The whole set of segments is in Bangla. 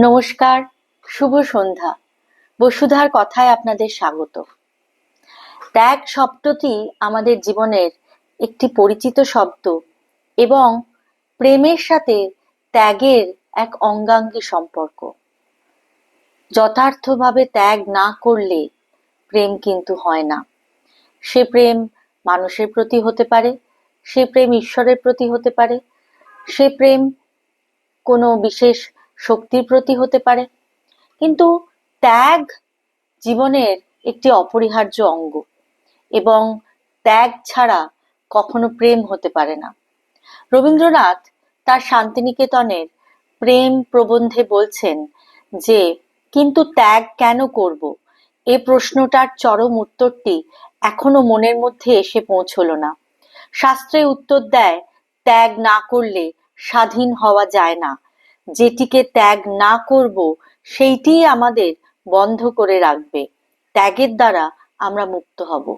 নমস্কার, শুভ সন্ধ্যা। বসুধার কথায় আপনাদের স্বাগত। ত্যাগ শব্দটি আমাদের জীবনের একটি পরিচিত শব্দ এবং প্রেমের সাথে ত্যাগের এক অঙ্গাঙ্গী সম্পর্ক। যথার্থভাবে ত্যাগ না করলে প্রেম কিন্তু হয় না। সে প্রেম মানুষের প্রতি হতে পারে, সে প্রেম ঈশ্বরের প্রতি হতে পারে, সে প্রেম কোনো বিশেষ শক্তির প্রতি হতে পারে। কিন্তু ত্যাগ জীবনের একটি অপরিহার্য অঙ্গ এবং ত্যাগ ছাড়া কখনো প্রেম হতে পারে না। রবীন্দ্রনাথ তার শান্তিনিকেতনের প্রেম প্রবন্ধে বলছেন যে, কিন্তু ত্যাগ কেন করব? এ প্রশ্নটার চরম উত্তরটি এখনও মনের মধ্যে এসে পৌঁছলো না। শাস্ত্রে উত্তর দেয়, ত্যাগ না করলে স্বাধীন হওয়া যায় না। যেটিকে ত্যাগ না করব সেইটি আমাদের বন্ধ করে রাখবে। ত্যাগের দ্বারা আমরা মুক্ত হব।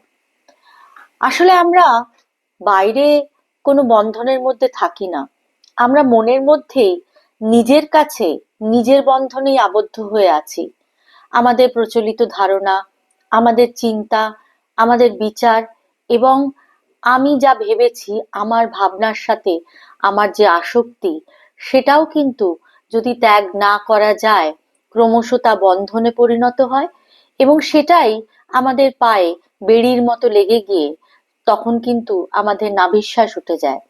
আসলে আমরা বাইরে কোনো বন্ধনের মধ্যে থাকি না। আমরা মনের মধ্যেই নিজের কাছে নিজের বন্ধনেই আবদ্ধ হয়ে আছি। আমাদের প্রচলিত ধারণা, আমাদের চিন্তা, আমাদের বিচার এবং আমি যা ভেবেছি, আমার ভাবনার সাথে, আমার যে আসক্তি, সেটাও কিন্তু যদি ত্যাগ না করা যায়, ক্রমশ তা বন্ধনে পরিণত হয় এবং সেটাই আমাদের পায়ে বেড়ির মতো লেগে গিয়ে তখন কিন্তু আমাদের নাভিশ্বাস উঠে যায়।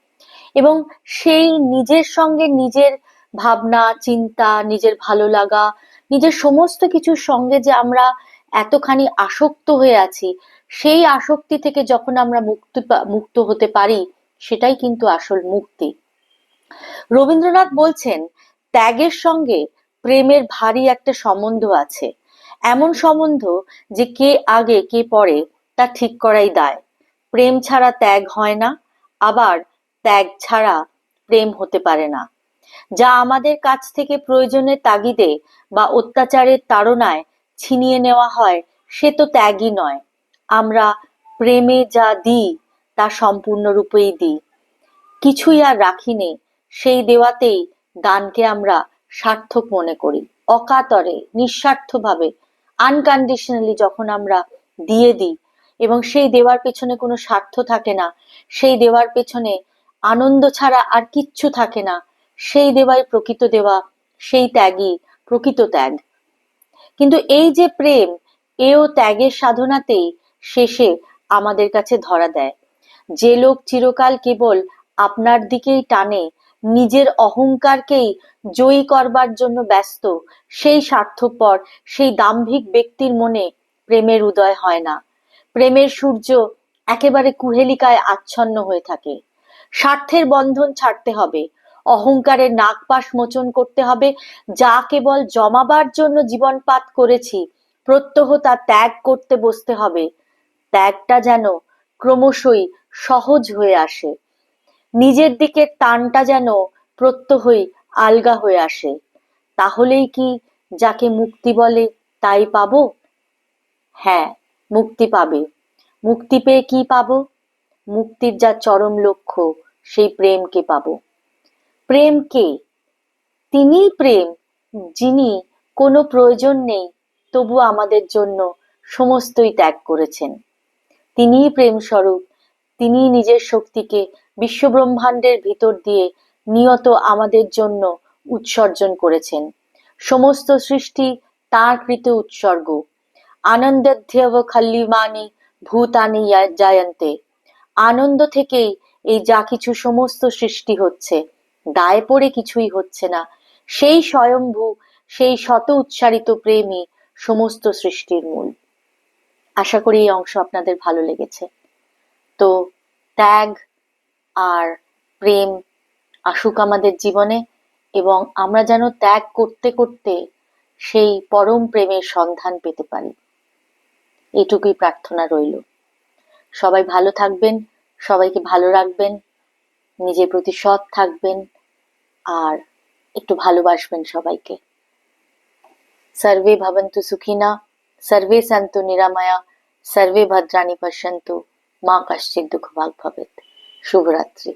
এবং সেই নিজের সঙ্গে নিজের ভাবনা, চিন্তা, নিজের ভালো লাগা, নিজের সমস্ত কিছুর সঙ্গে যে আমরা এতখানি আসক্ত হয়ে আছি, সেই আসক্তি থেকে যখন আমরা মুক্তি মুক্ত হতে পারি, সেটাই কিন্তু আসল মুক্তি। রবীন্দ্রনাথ বলছেন ত্যাগের সঙ্গে প্রেমের ভারী একটা সম্বন্ধ আছে। এমন সম্বন্ধ যে কে আগে কে পরে তা ঠিক করাই দায়। প্রেম ছাড়া ত্যাগ হয় না, আবার ত্যাগ ছাড়া প্রেম হতে পারে না। যা আমাদের কাছ থেকে প্রয়োজনের তাগিদে বা অত্যাচারের তাড়নায় ছিনিয়ে নেওয়া হয়, সে তো ত্যাগই নয়। আমরা প্রেমে যা দিই, তা সম্পূর্ণরূপেই দিই। কিছুই আর রাখিনি সেই দেওয়াতেই দানকে আমরা সার্থক মনে করি। অকাতরে, নিঃস্বার্থভাবে আনকন্ডিশনালি যখন আমরা দিয়ে দিই এবং সেই দেওয়ার পেছনে কোনো স্বার্থ থাকে না, সেই দেওয়ার পেছনে আনন্দ ছাড়া আর কিচ্ছু থাকে না, সেই দেওয়াই প্রকৃত দেওয়া, সেই ত্যাগই প্রকৃত ত্যাগ। কিন্তু এই যে প্রেম, এও ত্যাগের সাধনাতেই শেষে আমাদের কাছে ধরা দেয়। যে লোক চিরকাল কেবল আপনার দিকেই টানে নিজের অহংকারকেই জয়ী করবার জন্য ব্যস্ত। সেই স্বার্থপর, সেই দাম্ভিক ব্যক্তির মনে প্রেমের উদয় হয় না। প্রেমের সূর্য একেবারে কুহেলিকায় আচ্ছন্ন হয়ে থাকে। স্বার্থের বন্ধন ছাড়তে হবে। অহংকারের নাকপাশ মোচন করতে হবে। যা কেবল জমাবার জন্য জীবনপাত করেছি, প্রত্যহ তা ত্যাগ করতে বসতে হবে। ত্যাগটা যেন ক্রমশই সহজ হয়ে আসে। নিজের দিকে টানটা যেন প্রত্যহই আলগা হয়ে আসে। তাহলেই কি যাকে মুক্তি বলে তাই পাব? হ্যাঁ মুক্তি পাবে। মুক্তি পেয়ে কি পাব? মুক্তির যা চরম লক্ষ্য, সেই প্রেমকে পাবো। প্রেম কে? তিনিই প্রেম, যিনি কোনো প্রয়োজন নেই, তবু আমাদের জন্য সমস্তই ত্যাগ করেছেন। তিনিই প্রেম স্বরূপ তিনি নিজের শক্তিকে বিশ্বব্রহ্মাণ্ডের ভিতর দিয়ে নিয়ত আমাদের জন্য উৎসর্জন করেছেন। সমস্ত সৃষ্টি তাঁর কৃত উৎসর্গ। আনন্দাধ্যব খাল্লিমানি ভূতানি জায়ন্তে। আনন্দ থেকেই এই যা কিছু সমস্ত সৃষ্টি হচ্ছে, দায় পড়ে কিছুই হচ্ছে না। সেই স্বয়ম্ভু, সেই শত উচ্চারিত প্রেমই সমস্ত সৃষ্টির মূল। আশা করি এই অংশ আপনাদের ভালো লেগেছে। তো ত্যাগ আর প্রেম আসুক আমাদের জীবনে এবং আমরা যেন ত্যাগ করতে করতে সেই পরম প্রেমের সন্ধান পেতে পারি। এটুকুই প্রার্থনা রইল। সবাই ভালো থাকবেন, সবাইকে ভালো রাখবেন, নিজের প্রতি সৎ থাকবেন আর একটু ভালোবাসবেন সবাইকে। সর্বে ভবন্তু সুখিনা, সর্বে সন্তু নিরাময়া, সর্বে ভদ্রাণী পশ্যন্তু, মা কশ্চিৎ দুঃখ ভাগ ভবেত। শুভরাত্রি।